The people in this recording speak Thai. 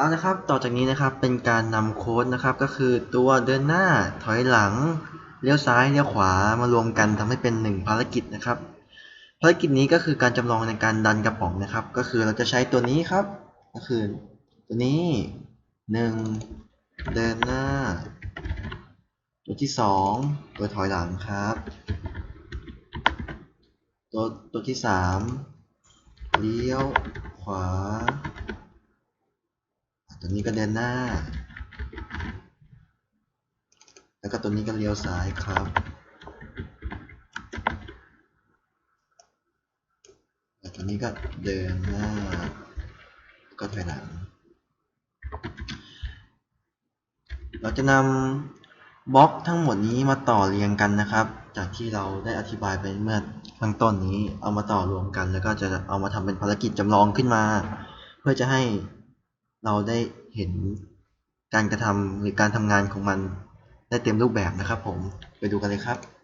เอาละครับ ต่อจากนี้นะครับเป็นการนำโค้ดนะครับ ก็คือตัวเดินหน้าถอยหลังเลี้ยวซ้ายเลี้ยวขวามารวมกันทำให้เป็นหนึ่งภารกิจนะครับ ภารกิจนี้ก็คือการจำลองในการดันกระป๋องนะครับ ก็คือเราจะใช้ตัวนี้ครับ ก็คือตัวนี้หนึ่งเดินหน้า ตัวที่สองตัวถอยหลังครับ ตัวตัวที่สามเลี้ยวขวา นี้ก็เดินหน้า แล้วก็ตัวนี้ก็เลี้ยวซ้ายครับแล้วตัวนี้ก็เดินหน้า ก็ถอยหลัง เราจะนำบล็อกทั้งหมดนี้มาต่อเรียงกันนะครับ จากที่เราได้อธิบายไปเมื่อข้างต้นนี้ เอามาต่อรวมกัน แล้วก็จะเอามาทำเป็นภารกิจจำลองขึ้นมา เพื่อจะให้ เราได้เห็นการกระทำหรือการทำงานของมันได้เต็มรูปแบบนะครับผม ไปดูกันเลยครับ